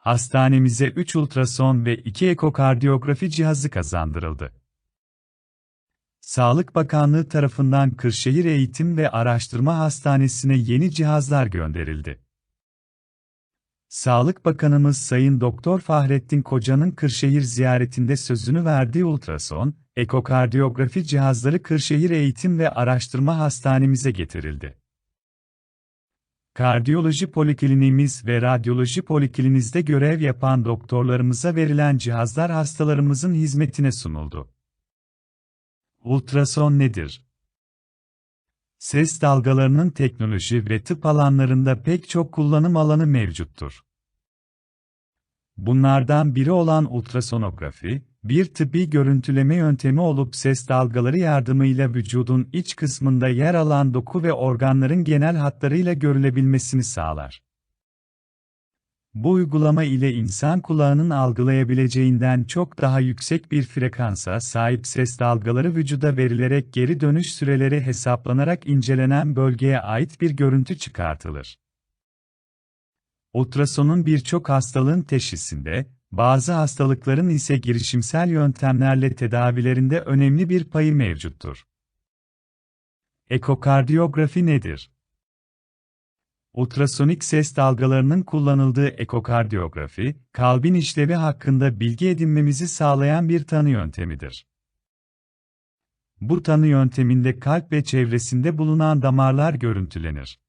Hastanemize 3 ultrason ve 2 ekokardiyografi cihazı kazandırıldı. Sağlık Bakanlığı tarafından Kırşehir Eğitim ve Araştırma Hastanesi'ne yeni cihazlar gönderildi. Sağlık Bakanımız Sayın Doktor Fahrettin Koca'nın Kırşehir ziyaretinde sözünü verdiği ultrason, ekokardiyografi cihazları Kırşehir Eğitim ve Araştırma Hastanemize getirildi. Kardiyoloji polikliniğimiz ve radyoloji poliklinizde görev yapan doktorlarımıza verilen cihazlar hastalarımızın hizmetine sunuldu. Ultrason nedir? Ses dalgalarının teknoloji ve tıp alanlarında pek çok kullanım alanı mevcuttur. Bunlardan biri olan ultrasonografi, bir tıbbi görüntüleme yöntemi olup ses dalgaları yardımıyla vücudun iç kısmında yer alan doku ve organların genel hatlarıyla görülebilmesini sağlar. Bu uygulama ile insan kulağının algılayabileceğinden çok daha yüksek bir frekansa sahip ses dalgaları vücuda verilerek geri dönüş süreleri hesaplanarak incelenen bölgeye ait bir görüntü çıkartılır. Ultrasonun birçok hastalığın teşhisinde, bazı hastalıkların ise girişimsel yöntemlerle tedavilerinde önemli bir payı mevcuttur. Ekokardiyografi nedir? Ultrasonik ses dalgalarının kullanıldığı ekokardiyografi, kalbin işlevi hakkında bilgi edinmemizi sağlayan bir tanı yöntemidir. Bu tanı yönteminde kalp ve çevresinde bulunan damarlar görüntülenir.